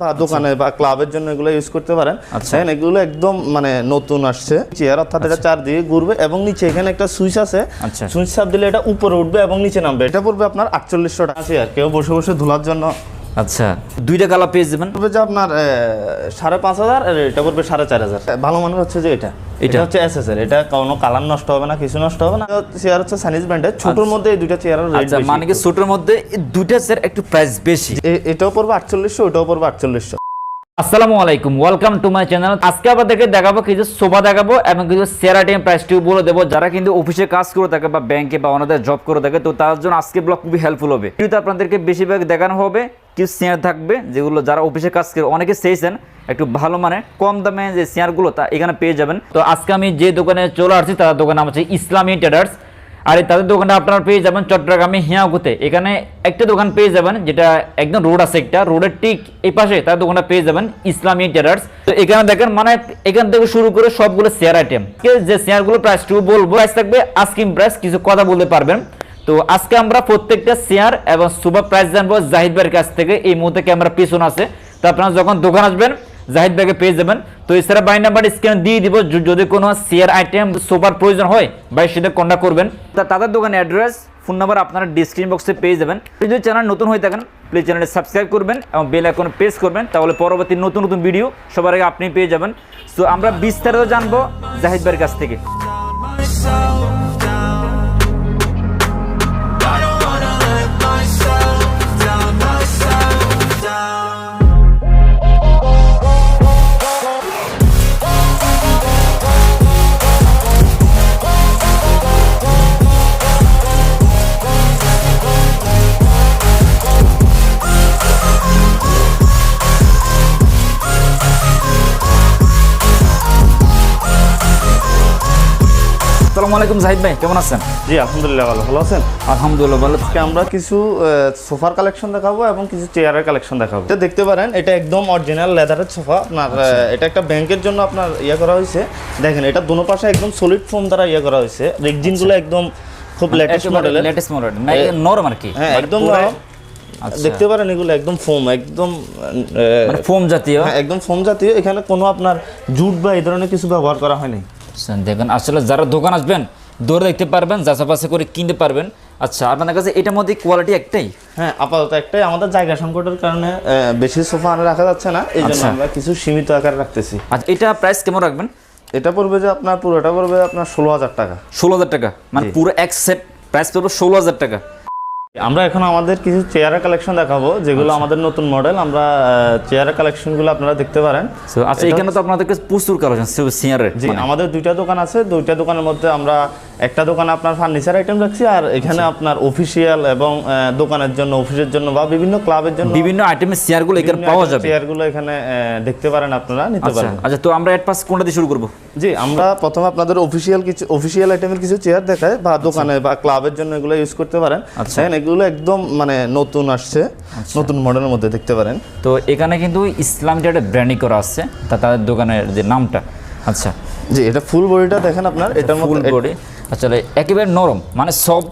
বা দোকানে বা ক্লাবের জন্য এগুলো ইউজ করতে পারেন। আচ্ছা। দেখেন এগুলো একদম মানে নতুন আসছে। চেয়ার অর্থাৎ এটা চার দিকে ঘুরবে এবং নিচে এখানে একটা সুইচ আছে। আচ্ছা। সুইচ চাপ দিলে এটা উপরে উঠবে এবং নিচে নামবে। এটা পড়বে আপনার আটচল্লিশশো টাকা। চেয়ার কেউ বসে বসে ধুলার জন্য আচ্ছা দুইটা কালার পেয়ে যাবেন। পড়বে যে আপনার সাড়ে পাঁচ হাজার আর এটা পড়বে সাড়ে চার হাজার। ভালো মানের হচ্ছে যে এটা। এটা? হচ্ছে এসএস এর এটা কোনো কালার নষ্ট হবে না কিছু নষ্ট হবে না। চেয়ার হচ্ছে সানিজ ব্র্যান্ডের ছোটোর মধ্যে এই দুইটা চেয়ারের রেট আচ্ছা মানে কি ছোটোর মধ্যে এই দুইটা স্যার একটু প্রাইস বেশি? এটাও পড়বে আটচল্লিশশো ওটাও পড়বে আটচল্লিশশো। আসসালামু আলাইকুম ওয়েলকাম টু মাই চ্যানেল আজকে আপনাদেরকে দেখাবো কিছু সোফা দেখাবো এবং কিছু শেয়ার আইটেম প্রাইসটিও বলে দেবো। যারা কিন্তু অফিসে কাজ করে থাকে বা ব্যাংকে বা ওনাদের জব করে থাকে তো তার জন্য আজকে ব্লগ খুবই হেল্পফুল হবে। কিন্তু আপনাদেরকে বেশিরভাগ দেখানো হবে। কিছু শেয়ার থাকবে, যেগুলো যারা অফিসে কাজ করে অনেকে চেয়েছেন একটু ভালো মানে কম দামে যে শেয়ারগুলো তা এখানে পেয়ে যাবেন। তো আজকে আমি যে দোকানে চলে আসছি, তার দোকান নাম হচ্ছে ইসলামী ট্রেডার্স। আর তাদের দোকানটা আপনারা পেয়ে যাবেন চট্টগ্রামে হিয়াগুতে এখানে একটা দোকান পেয়ে যাবেন, যেটা একদম রোড আছে একটা। রোডের ঠিক এই পাশে তার দোকানটা পেয়ে যাবেন ইসলামী ট্রেডার্স। তো এখানে দেখেন মানে এখান থেকে শুরু করে সবগুলো শেয়ার আইটেম। যে শেয়ারগুলো প্রাইস টু বলব প্রাইস থাকবে আস্কিং প্রাইস কিছু কথা বলতে পারবেন। তো আজকে আমরা প্রত্যেকটা শেয়ার এবং সুপার প্রাইস জানব জাহিদ ভাইয়ের কাছ থেকে। এই মুহূর্তে ক্যামেরা পিছন আছে। তো আপনারা যখন দোকান আসবেন, জাহিদ ভাইকে পেয়ে যাবেন। তো এছাড়া বাই নাম্বার স্ক্যান দিয়ে দিব। যদি কোনো শেয়ার আইটেম সুপার প্রয়োজন হয়, ভাই সেটা কন্ট্যাক্ট করবেন। তা তাদের দোকানে অ্যাড্রেস ফোন নাম্বার আপনারা ডিসক্রিপশন বক্সে পেয়ে যাবেন। যদি চ্যানেল নতুন হয়ে থাকেন প্লিজ চ্যানেলটি সাবস্ক্রাইব করবেন এবং বেল আইকনে প্রেস করবেন। তাহলে পরবর্তী নতুন নতুন ভিডিও সবার আগে আপনি পেয়ে যাবেন। তো আমরা বিস্তারিত জানব জাহিদ ভাইয়ের কাছ থেকে। আসসালামু আলাইকুম জাহিদ ভাই কেমন আছেন? জি আলহামদুলিল্লাহ ভালো। ভালো আছেন? আলহামদুলিল্লাহ ভালো আজকে আমরা কিছু সোফার কালেকশন দেখাবো এবং কিছু চেয়ারের কালেকশন দেখাবো। এটা দেখতে পারেন এটা একদম অরিজিনাল লেদারের সোফা। আপনার এটা একটা ব্যাংকের জন্য আপনার ইয়ে করা হয়েছে। দেখেন এটা দুনো পাশে একদম সলিড ফোম দ্বারা ইয়ে করা হয়েছে। রেকজিনগুলো একদম খুব লেটেস্ট মডেলের লেটেস্ট মডেল নরম আর কি? হ্যাঁ মানে একদম নরম। আচ্ছা। দেখতে পারেন এগুলো একদম ফোম একদম মানে ফোম জাতীয়? হ্যাঁ একদম ফোম জাতীয়। এখানে কোনো আপনার জুট বা এই ধরনের কিছু ব্যবহার করা হয়নি। আচ্ছা, দেখুন আসলে যারা দোকান আসবেন দৌড়ে দেখতে পারবেন যাচাপাশে করে কিনতে পারবেন। আচ্ছা আপনাদের কাছে এটার মধ্যে কোয়ালিটি একটাই? হ্যাঁ আপাতত একটাই। আমাদের জায়গা সংকটের কারণে বেশি সোফা আনে রাখা যাচ্ছে না এই জন্য আচ্ছা। আমরা কিছু সীমিত আকারে রাখতেছি। আচ্ছা এটা প্রাইস কেমন রাখবেন? এটা পড়বে যে আপনার পুরোটা পড়বে আপনার ষোলো হাজার টাকা। ষোলো হাজার টাকা। মানে পুরো এক সেট প্রাইস পড়বে ষোলো হাজার টাকা। আমরা এখন আমাদের কিছু চেয়ারের কালেকশন দেখাবো যেগুলো আমাদের নতুন মডেল আমরা চেয়ারের কালেকশনগুলো আপনারা দেখতে পারেন। আচ্ছা এখানে তো আপনাদেরকে প্রচুর কালেকশন আছে জি আমাদের দুইটা দোকান আছে। দুইটা দোকানের মধ্যে আমরা একটা দোকানে আপনার ফার্নিচার আইটেম রাখছি আর এখানে আপনার অফিসিয়াল এবং দোকানের জন্য অফিসের জন্য বা বিভিন্ন ক্লাবের জন্য বিভিন্ন আইটেমের সিয়ারগুলো এখানে পাওয়া যাবে। চেয়ারগুলো এখানে দেখতে পারেন আপনারা নিতে আচ্ছা পারেন আচ্ছা তো আমরা পাস কোনটা দিয়ে শুরু করব? জি আমরা প্রথমে আপনাদের অফিসিয়াল কিছু অফিসিয়াল আইটেমের কিছু চেয়ার দেখাই বা দোকানে বা ক্লাবের জন্য এগুলো ইউজ করতে পারেন। আচ্ছা। দেখেন এগুলো একদম মানে নতুন আসছে। নতুন মডেলের মধ্যে দেখতে পারেন। তো এখানে কিন্তু ইসলামটা একটা ব্র্যান্ডিং করা আছে তা তাদের দোকানের যে নামটা। আচ্ছা জি এটা ফুল বডিটা দেখেন আপনার এটার ফুল বডি আচ্ছা একেবারে নরম মানে সব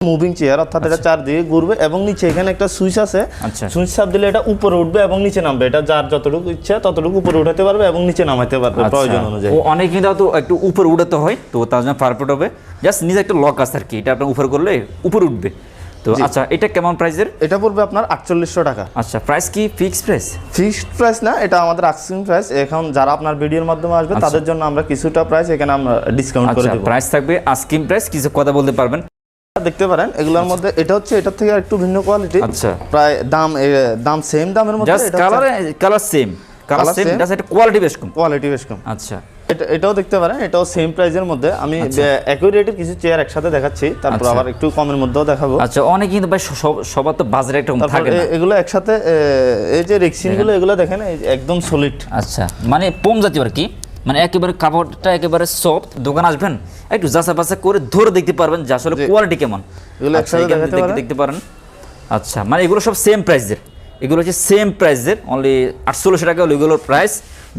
মুভিং চেয়ার অর্থাৎ এটা চারদিকে ঘুরবে এবং নিচে এখানে একটা সুইচ আছে। আচ্ছা। সুইচ চাপ দিলে এটা উপরে উঠবে এবং নিচে নামবে। এটা যার যতটুকু ইচ্ছা ততটুকু উপরে উঠাতে পারবে এবং নিচে নামাইতে পারবে আচ্ছা। প্রয়োজন অনুযায়ী। অনেক কিন্তু তো একটু উপরে উঠাতে হয় তো তার জন্য পারফেক্ট হবে। জাস্ট নিজে একটা লক আছে আর কি এটা আপনি উপরে করলে উপরে উঠবে। তো আচ্ছা এটা কেমন প্রাইসের এটা পড়বে আপনার আটচল্লিশশো টাকা। আচ্ছা প্রাইস কি ফিক্স প্রাইস ফিক্সড প্রাইস না এটা আমাদের আক্সিং প্রাইস এখন যারা আপনার ভিডিওর মাধ্যমে আসবে তাদের জন্য আমরা কিছুটা প্রাইস এখানে আমরা ডিসকাউন্ট করে আচ্ছা দেবো। প্রাইস থাকবে আস্কিম প্রাইস কিছু কথা বলতে পারবেন? দেখতে পারেন এগুলোর মধ্যে এটা হচ্ছে এটার থেকে একটু ভিন্ন কোয়ালিটি আচ্ছা। প্রায় দাম দাম সেম দামের মধ্যে colour colour same colour same এটা কোয়ালিটি বেশ কম। কোয়ালিটি বেশ কম। আচ্ছা। এটা এটাও দেখতে পারেন এটাও সেম প্রাইজের মধ্যে। আমি একই রেটের কিছু চেয়ার একসাথে দেখাচ্ছি তারপর আচ্ছা। আবার একটু কমের মধ্যেও দেখাবো। আচ্ছা অনেক কিন্তু ভাই সবার তো বাজারে একটা থাকে না। এগুলো একসাথে এই যে রেক্সিনগুলো এগুলো দেখেন একদম সলিড আচ্ছা মানে পোম জাতীয় আর কি। মানে একেবারে কাপড়টা একেবারে সফট দোকান আসবেন একটু যাচা বাচা করে ধরে দেখতে পারবেন যে আসলে কোয়ালিটি কেমন। এগুলো আচ্ছা, একসাথে দেখাতে পারেন। আচ্ছা মানে এগুলো সব সেম প্রাইসের এগুলো হচ্ছে সেম প্রাইসের অনলি আটচল্লিশশো টাকা হলো এগুলোর প্রাইস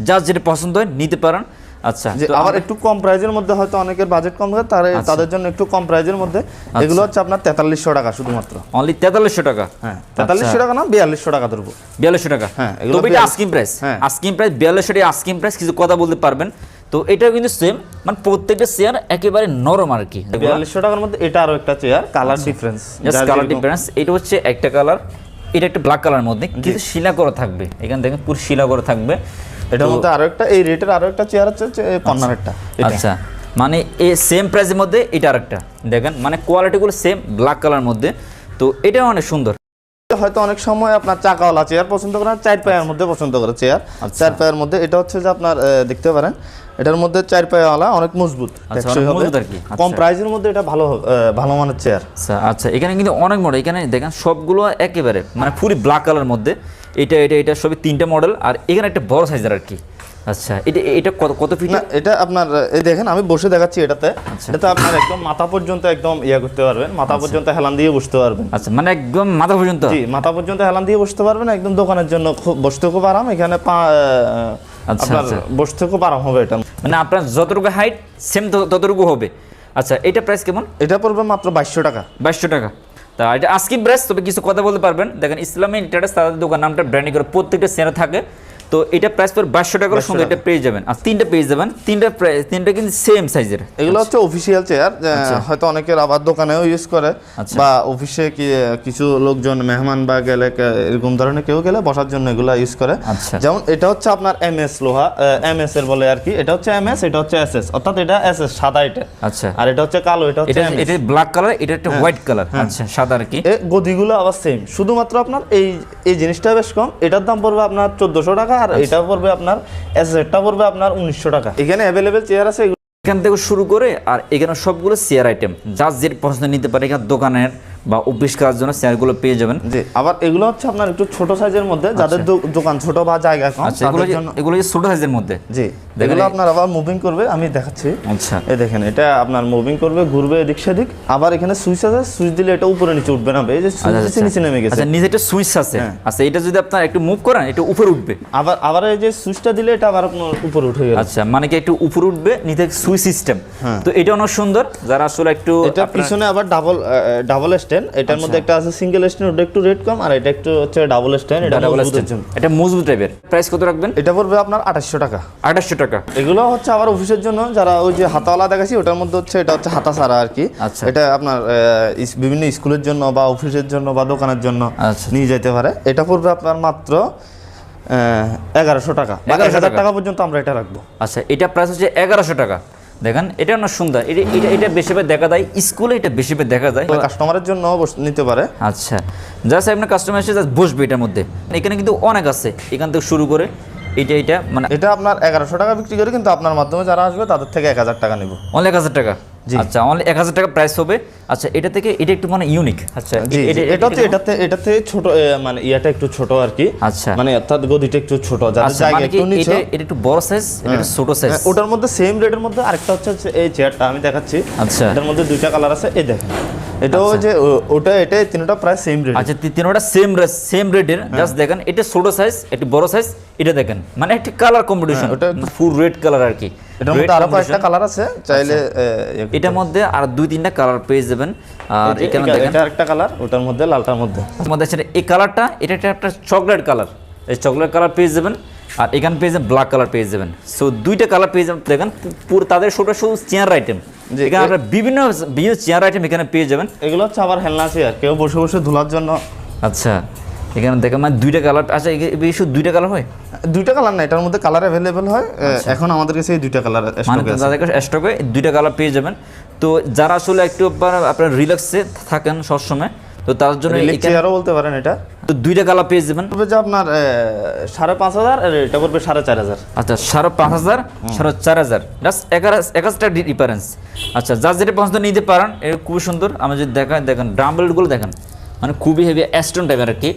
যার যেটা পছন্দ হয় নিতে পারেন। আচ্ছা যে তো আবার একটু কম প্রাইজের মধ্যে হয়তো অনেকের বাজেট কম থাকে তার তাদের জন্য একটু কম প্রাইজের মধ্যে। আচ্ছা। এগুলো হচ্ছে আপনার তেতাল্লিশশো টাকা শুধুমাত্র। অনলি তেতাল্লিশশো টাকা? হ্যাঁ তেতাল্লিশশো টাকা না বিয়াল্লিশশো টাকা ধরবো বিয়াল্লিশশো টাকা? হ্যাঁ, এগুলো এটা আস্কিং প্রাইস হ্যাঁ। আস্কিং প্রাইস বিয়াল্লিশশো টাকা আস্কিং প্রাইস কিছু কথা বলতে পারবেন। তো এটাও কিন্তু সেম মানে প্রত্যেকটা শেয়ার একেবারে নরম আর কি। বিয়াল্লিশশো টাকার মধ্যে এটা আরও একটা chair colour difference colour difference এটা হচ্ছে একটা কালার এটা একটা ব্ল্যাক কালার মধ্যে কিছু শিলা করা থাকবে। এখান থেকে পুরো শিলা করা থাকবে। এটার মধ্যে আরও একটা এই রেটের আরও একটা চেয়ার আছে কর্নার একটা আচ্ছা। মানে এই সেম প্রাইসের মধ্যে এটা আরেকটা। দেখেন মানে কোয়ালিটিগুলো সেম ব্ল্যাক কালার মধ্যে। তো এটা অনেক সুন্দর। হয়তো অনেক সময় আপনার চাকাওয়ালা চেয়ার পছন্দ করেন চার পায়ের মধ্যে পছন্দ করে চেয়ার আচ্ছা। চার পায়ের মধ্যে এটা হচ্ছে যে আপনার দেখতে পারেন এটার মধ্যে চার পায়েওয়ালা অনেক মজবুত আচ্ছা, কম আচ্ছা। প্রাইসের মধ্যে এটা ভালো ভালো মানের চেয়ার আচ্ছা আচ্ছা এখানে কিন্তু অনেক মডেল এখানে দেখেন সবগুলো একেবারে মানে ফুলি ব্ল্যাক কালার মধ্যে। এটা এটা এটা সবই তিনটা মডেল আর এখানে একটা বড় সাইজের আর কি। আচ্ছা এটা এটা কত কত ফিট এটা আপনার এই দেখেন আমি বসে দেখাচ্ছি এটাতে। এটাতে আপনার একদম মাথা পর্যন্ত একদম ইয়া করতে পারবেন মাথা পর্যন্ত হেলান দিয়ে বসতে পারবেন। আচ্ছা মানে একদম মাথা পর্যন্ত? জি মাথা পর্যন্ত হেলান দিয়ে বসতে পারবেন একদম দোকানের জন্য খুব বসতে খুব আরাম। এখানে পা আপনার আচ্ছা। বসতে খুব আরাম হবে এটা। মানে আপনার যতটুকু হাইট সেম ততটুকু হবে। আচ্ছা এটা প্রাইস কেমন? এটা পড়বে মাত্র বাইশশো টাকা। বাইশশো টাকা। তা এটা ব্রাশ তবে কিছু কথা বলতে পারবেন। দেখেন ইসলামী ইন্টারেস্ট তাদের দোকান নামটা ব্র্যান্ডিং করে প্রত্যেকটা সেরা থাকে। তো এটা প্রাইস পর বাইশশো টাকা করে 2200 সুন্দর এটা পেয়ে যাবেন। আর তিনটা পেয়ে যাবেন তিনটা প্রাইস তিনটা কিন্তু সেম সাইজের এগুলো হচ্ছে অফিসিয়াল চেয়ার হয়তো অনেকের আবার দোকানেও ইউজ করে আচ্ছা। বা অফিসে কিছু লোকজন মেহমান বা গেলে এরকম ধরনের কেউ গেলে বসার জন্য এগুলো ইউজ করে। আচ্ছা। যেমন এটা হচ্ছে আপনার এম এস লোহা এম এস এর বলে আর কি। এটা হচ্ছে এম এস এটা হচ্ছে এস এস অর্থাৎ এটা এস এস সাদা এটা। আচ্ছা। আর এটা হচ্ছে কালো এটা হচ্ছে এটা ব্ল্যাক কালার এটা একটা হোয়াইট কালার আচ্ছা সাদা আর কি। গদিগুলো আবার সেম শুধুমাত্র আপনার এই এই জিনিসটা বেশ কম। এটার দাম পড়বে আপনার চোদ্দশো টাকা আর আচ্ছা। এটা পড়বে আপনার এসেটটা পড়বে আপনার উনিশশো টাকা এখানে অ্যাভেলেবেল চেয়ার আছে এখান থেকে শুরু করে আর এখানে সবগুলো চেয়ার আইটেম যার যে পছন্দ নিতে পারে এখানে দোকানের বা অফিস করার জন্য চেয়ারগুলো পেয়ে যাবেন। জি আবার এগুলো হচ্ছে আপনার একটু ছোট সাইজের মধ্যে যাদের দোকান ছোট বা জায়গা কম আচ্ছা এগুলো এগুলো ছোট সাইজের মধ্যে? জি এগুলো আপনার আবার মুভিং করবে আমি দেখাচ্ছি। আচ্ছা। এই দেখেন এটা আপনার মুভিং করবে ঘুরবে এদিক সেদিক আবার এখানে সুইচ আছে সুইচ দিলে এটা উপরে নিচে উঠবে না এই যে সুইচ আচ্ছা, নিচে নেমে গেছে। আচ্ছা নিচে একটা সুইচ আছে। হ্যাঁ। আচ্ছা এটা যদি আপনার একটু মুভ করেন এটা উপরে উঠবে। আবার আবার এই যে সুইচটা দিলে এটা আবার আপনার উপরে উঠে গেল। আচ্ছা মানে কি একটু উপরে উঠবে নিচে সুইচ সিস্টেম তো এটা অনেক সুন্দর যারা আসলে একটু হ্যাঁ। এটা পিছনে আবার ডাবল ডাবল স্ট্যান্ড এটার মধ্যে একটা আছে সিঙ্গেল স্ট্যান্ড ওটা একটু রেড কম আর এটা একটু হচ্ছে ডাবল স্ট্যান্ড এটা ডাবল। জন্য এটা মজবুত টাইপের প্রাইস কত রাখবেন? এটা পড়বে আপনার আঠাশশো টাকা। আঠাশশো টাকা। এগুলো হচ্ছে আবার অফিসের জন্য যারা ওই যে হাতাওয়ালা দেখাচ্ছি ওটার মধ্যে হচ্ছে এটা হচ্ছে হাতা ছাড়া আর কি। আচ্ছা। এটা আপনার বিভিন্ন স্কুলের জন্য বা অফিসের জন্য বা দোকানের জন্য আচ্ছা। নিয়ে যেতে পারে। এটা পড়বে আপনার মাত্র এগারোশো টাকা। বা 1100 এক হাজার টাকা। টাকা পর্যন্ত আমরা এটা রাখব। আচ্ছা এটা প্রাইস হচ্ছে এগারোশো টাকা। দেখেন এটা অনেক সুন্দর। এটা এটা এটা বেশি দেখা যায় স্কুলে এটা বেশি দেখা যায়। কাস্টমারের জন্য নিতে পারে। আচ্ছা। জাস্ট আপনার কাস্টমার এসে জাস্ট বসবে এটার মধ্যে। এখানে কিন্তু অনেক আছে। এখান থেকে শুরু করে এটা এটা মানে এটা আপনার এগারোশো টাকা বিক্রি করে কিন্তু আপনার মাধ্যমে যারা আসবে তাদের থেকে এক হাজার টাকা নিব। অনেক হাজার টাকা। আচ্ছা অনলি এক হাজার টাকা প্রাইস হবে। আচ্ছা এটা থেকে এটা একটু মানে ইউনিক আচ্ছা এটা- এটা হচ্ছে এটাতে এটাতে ছোট মানে ইয়াটা একটু ছোট আর কি আচ্ছা। মানে অর্থাৎ গদিটা একটু ছোট আচ্ছা জায়গা মানে একটু নিচে। এটা এটা একটু বড় সাইজ এটা একটু ছোট সাইজ হ্যাঁ, ওটার মধ্যে সেম রেটের মধ্যে আরেকটা হচ্ছে এই চেয়ারটা আমি দেখাচ্ছি। আচ্ছা। এটার মধ্যে দুইটা কালার আছে এই দেখেন। এটাও যে ওটা এটা তিনটা প্রায় সেম রেট আচ্ছা তিনোটা সেম সেম রেটের হ্যাঁ। জাস্ট দেখেন এটা ছোট সাইজ একটু বড় সাইজ এটা দেখেন। মানে একটা কালার কম্পিটিশন ওটা ফুল রেড কালার আর কি এটার মধ্যে আরও কয়েকটা কালার আছে চাইলে এ, ইয়ে করতে এটার মধ্যে আর দুই তিনটা কালার পেয়ে যাবেন। আর এখানে দেখেন। এটা আরেকটা কালার ওটার মধ্যে লালটার মধ্যে। আমাদের আছে এই কালারটা এটা একটা একটা চকলেট কালার এই চকলেট কালার পেয়ে যাবেন। আর এখানে পেয়ে যাবেন ব্ল্যাক কালার পেয়ে যাবেন। সো দুইটা কালার পেয়ে যাবেন। দেখেন পুরো তাদের শুধু শুধু চেয়ার আইটেম এখানে আপনার বিভিন্ন বিভিন্ন চেয়ার আইটেম এখানে পেয়ে যাবেন। এগুলো হচ্ছে আবার হেলনা চেয়ার কেউ বসে বসে ধুলার জন্য। আচ্ছা এখানে দেখেন মানে দুইটা কালার আচ্ছা শুধু দুইটা কালার হয়? দুইটা কালার না এটার মধ্যে কালার অ্যাভেলেবেল হয় এখন আমাদের কাছে এই দুইটা কালার মানে স্টকে আছে। তাদের কাছে স্টকে দুইটা কালার পেয়ে যাবেন। তো যারা আসলে একটু আপনার- রিল্যাক্সে থাকেন সবসময় তো তার জন্য চেয়ারও বলতে পারেন এটা। তো দুইটা কালার পেয়ে যাবেন। পড়বে যে আপনার সাড়ে পাঁচ হাজার আর এটা পড়বে সাড়ে চার হাজার। আচ্ছা সাড়ে পাঁচ হাজার সাড়ে চার হাজার। জাস্ট একাশটা ডিফারেন্স আচ্ছা যার যেটা পছন্দ নিতে পারেন এটা খুবই সুন্দর। আমি যদি দেখান দেখেন ড্রামবেলগুলো দেখেন। মানে খুবই হেভি অ্যাস্টন টাইপের আর কি।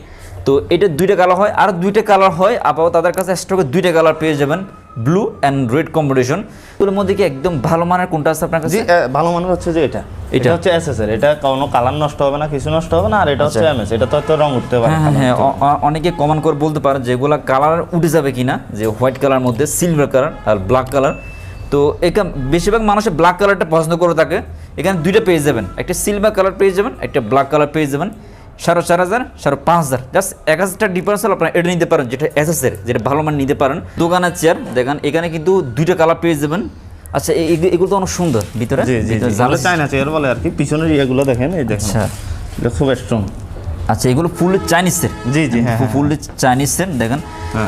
তো এটা দুইটা কালার হয় আর দুইটা কালার হয় আপাতত তাদের কাছে স্টকে দুইটা কালার পেয়ে যাবেন ব্লু অ্যান্ড রেড কম্বিনেশন এগুলোর মধ্যে কি একদম ভালো মানের কোনটা আছে আপনার কাছে? ভালো মানের হচ্ছে যে এটা। এটা? হচ্ছে এসএস এর এটা কোনো কালার নষ্ট হবে না কিছু নষ্ট হবে না আর এটা হচ্ছে এমএস এটা তো হয়তো রং উঠতে পারে হ্যাঁ হ্যাঁ হ্যাঁ অনেকে কমন করে বলতে পারে যেগুলো কালার উঠে যাবে কিনা যে হোয়াইট কালার মধ্যে সিলভার কালার আর ব্ল্যাক কালার তো এখানে বেশিরভাগ মানুষের ব্ল্যাক কালারটা পছন্দ করে থাকে। এখানে দুইটা পেয়ে যাবেন একটা সিলভার কালার পেয়ে যাবেন একটা ব্ল্যাক কালার পেয়ে যাবেন। সাড়ে চার হাজার সাড়ে পাঁচ হাজার। জাস্ট এক হাজারটা ডিফারেন্স হলে আপনারা এটা নিতে পারেন যেটা এসএসের যেটা ভালো মান নিতে পারেন। দোকানের চেয়ার দেখেন এখানে কিন্তু দুইটা কালার পেয়ে যাবেন। আচ্ছা এগুলো তো অনেক সুন্দর ভিতরে? চায়না চেয়ার বলে আর কি। পিছনের ইয়েগুলো দেখেন এই দেখেন। আচ্ছা। খুব স্ট্রং আচ্ছা এগুলো ফুল চাইনিজের জি, জি, হ্যাঁ, হ্যাঁ। ফুল চাইনিজের দেখেন।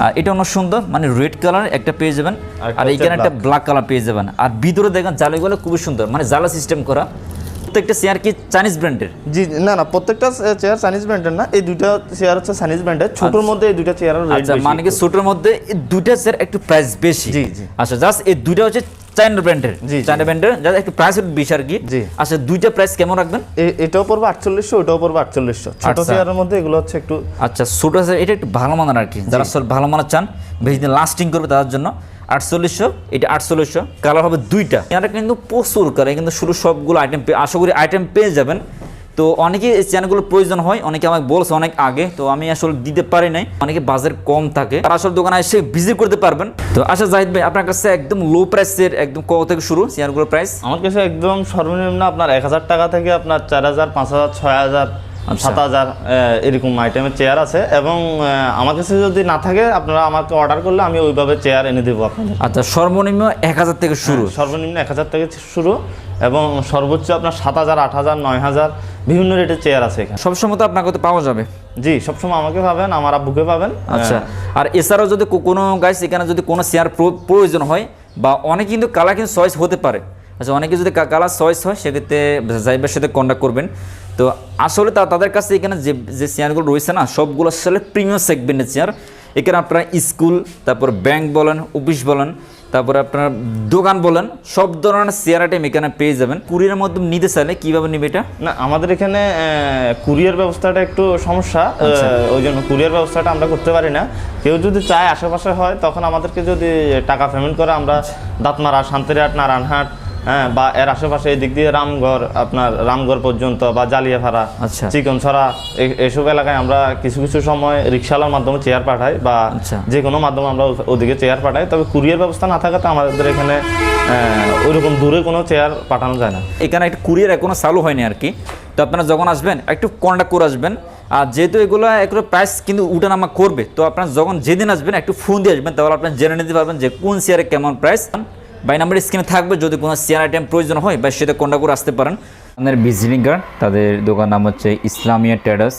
আর এটা অনেক সুন্দর মানে রেড কালার একটা পেয়ে যাবেন। আর এখানে একটা ব্ল্যাক কালার পেয়ে যাবেন। আর ভিতরে দেখেন জালিগুলো খুবই সুন্দর মানে জালা সিস্টেম করা। প্রত্যেকটা চেয়ার কি চাইনিজ ব্র্যান্ডের জি না না প্রত্যেকটা চেয়ার চাইনিজ ব্র্যান্ডের না। এই দুইটা চেয়ার হচ্ছে চাইনিজ ব্র্যান্ডের ছোটর মধ্যে এই দুইটা চেয়ারের রেট আচ্ছা মানে কি ছোটোর মধ্যে এই দুইটা চেয়ার একটু প্রাইস বেশি? জি, জি। আচ্ছা জাস্ট এই দুইটা হচ্ছে চাইনা ব্র্যান্ডের জি। চাইনা ব্র্যান্ডের যাদের একটু প্রাইস একটু বেশি আর কি। জি। আচ্ছা দুইটা প্রাইস কেমন রাখবেন? এটাও পড়বে আটচল্লিশশো ওটাও পড়বে আটচল্লিশশো। ছোট আচ্ছা। চেয়ারের মধ্যে এগুলো হচ্ছে একটু আচ্ছা ছোট আছে এটা একটু ভালো মানের আর কি। যারা ভালো মানের চান বেশি দিন লাস্টিং করবে তাদের জন্য। আটচল্লিশশো, এটা আটচল্লিশশো কালার হবে দুইটা। এরা কিন্তু প্রচুর কালার কিন্তু শুরু সবগুলো আইটেম আশা করি আইটেম পেয়ে যাবেন। তো অনেকে এই চ্যানেলগুলো প্রয়োজন হয়, অনেকে আমাকে বলছে অনেক আগে, তো আমি আসলে দিতে পারি নাই। অনেকে বাজার কম থাকে, তারা আসলে দোকানে এসে ভিজিট করতে পারবেন। তো আচ্ছা জাহিদ ভাই, আপনার কাছে একদম লো প্রাইসের একদম কত থেকে শুরু চেয়ারগুলোর প্রাইস আমার কাছে একদম সর্বনিম্ন আপনার এক হাজার টাকা থেকে আপনার চার হাজার, পাঁচ হাজার, ছয় হাজার। সাত হাজার এরকম আইটেমের চেয়ার আছে এবং আমার কাছে যদি না থাকে আপনারা আমাকে অর্ডার করলে আমি ওইভাবে চেয়ার এনে দেবো আপনাদের। আচ্ছা সর্বনিম্ন এক হাজার থেকে শুরু। সর্বনিম্ন এক হাজার থেকে শুরু এবং সর্বোচ্চ আপনার সাত হাজার আট হাজার নয় হাজার বিভিন্ন রেটের চেয়ার আছে এখানে। সবসময় তো আপনার কাছে পাওয়া যাবে। জি সবসময় আমাকে পাবেন আমার আব্বুকে পাবেন আচ্ছা আর এছাড়াও যদি কোনো গাইস এখানে যদি কোনো শেয়ার প্রয়োজন হয় বা অনেক কিন্তু কালার কিন্তু চয়েস হতে পারে। আচ্ছা অনেকে যদি কালার চয়েস হয় সেক্ষেত্রে জাইবের সাথে কন্ট্যাক্ট করবেন। তো আসলে তা তাদের কাছে এখানে যে যে চেয়ারগুলো রয়েছে না সবগুলো আসলে প্রিমিয়াম সেগমেন্টের চেয়ার। এখানে আপনারা স্কুল তারপর ব্যাংক বলেন অফিস বলেন তারপরে আপনার দোকান বলেন সব ধরনের চেয়ার আইটেম এখানে পেয়ে যাবেন। কুরিয়ার মাধ্যমে নিতে চাইলে কীভাবে নেবে এটা? না আমাদের এখানে কুরিয়ার ব্যবস্থাটা একটু সমস্যা। আচ্ছা। ওই জন্য কুরিয়ার ব্যবস্থাটা আমরা করতে পারি না। কেউ যদি চায় আশেপাশে হয় তখন আমাদেরকে যদি টাকা পেমেন্ট করে আমরা দাঁতমারা শান্তিরহাট নারায়ণহাট হ্যাঁ বা এর আশেপাশে এই দিক দিয়ে রামগড় আপনার রামগড় পর্যন্ত বা জালিয়াপাড়া আচ্ছা। চিকনছড়া এসব এলাকায় আমরা কিছু কিছু সময় রিক্সাওয়ালার মাধ্যমে চেয়ার পাঠাই বা আচ্ছা। যে কোনো মাধ্যমে আমরা ওদিকে চেয়ার পাঠাই। তবে কুরিয়ার ব্যবস্থা না থাকাতে আমাদের এখানে ওইরকম দূরে কোনো চেয়ার পাঠানো যায় না। এখানে একটা কুরিয়ার এখনও চালু হয়নি আর কি। তো আপনারা যখন আসবেন একটু কন্ট্যাক্ট করে আসবেন। আর যেহেতু এগুলো একটু প্রাইস কিন্তু উঠানামা করবে তো আপনারা যখন যেদিন আসবেন একটু ফোন দিয়ে আসবেন তাহলে আপনারা জেনে নিতে পারবেন যে কোন চেয়ারে কেমন প্রাইস বাই নাম্বার স্ক্রিনে থাকবে যদি কোনো শেয়ার আইটেম প্রয়োজন হয় বা সেটা কন্ট্যাক্ট করে আসতে পারেন। আপনাদের ভিজিটিং কার্ড তাদের দোকান নাম হচ্ছে ইসলামিয়া ট্রেডার্স।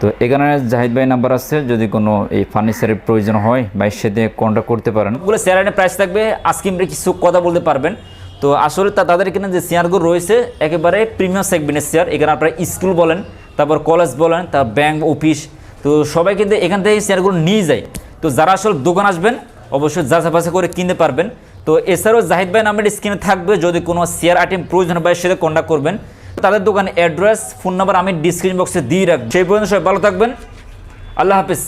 তো এখানে জাহিদ ভাই নাম্বার আছে যদি কোনো এই ফার্নিচারের প্রয়োজন হয় বা সাথে কন্ট্যাক্ট করতে পারেন। ওগুলো আইটেম প্রাইস থাকবে আজকে আমরা কিছু কথা বলতে পারবেন। তো আসলে তা তাদের এখানে যে চেয়ারগুলো রয়েছে একেবারে প্রিমিয়াম সেগমেন্টের চেয়ার এখানে আপনারা স্কুল বলেন তারপর কলেজ বলেন তারপর ব্যাংক অফিস তো সবাই কিন্তু এখান থেকে চেয়ারগুলো নিয়ে যায়। তো যারা আসলে দোকান আসবেন অবশ্যই যাচাপাচা করে কিনতে পারবেন। তো এছাড়াও জাহিদ ভাই নামের স্ক্রিনে থাকবে, যদি কোনো শেয়ার আইটেম প্রয়োজন হয় সেটা কন্ট্যাক্ট করবেন। তাদের দোকানে অ্যাড্রেস ফোন নাম্বার আমি ডিসক্রিপশন বক্সে দিয়ে রাখব। সেই পর্যন্ত সবাই ভালো থাকবেন। আল্লাহ হাফিজ।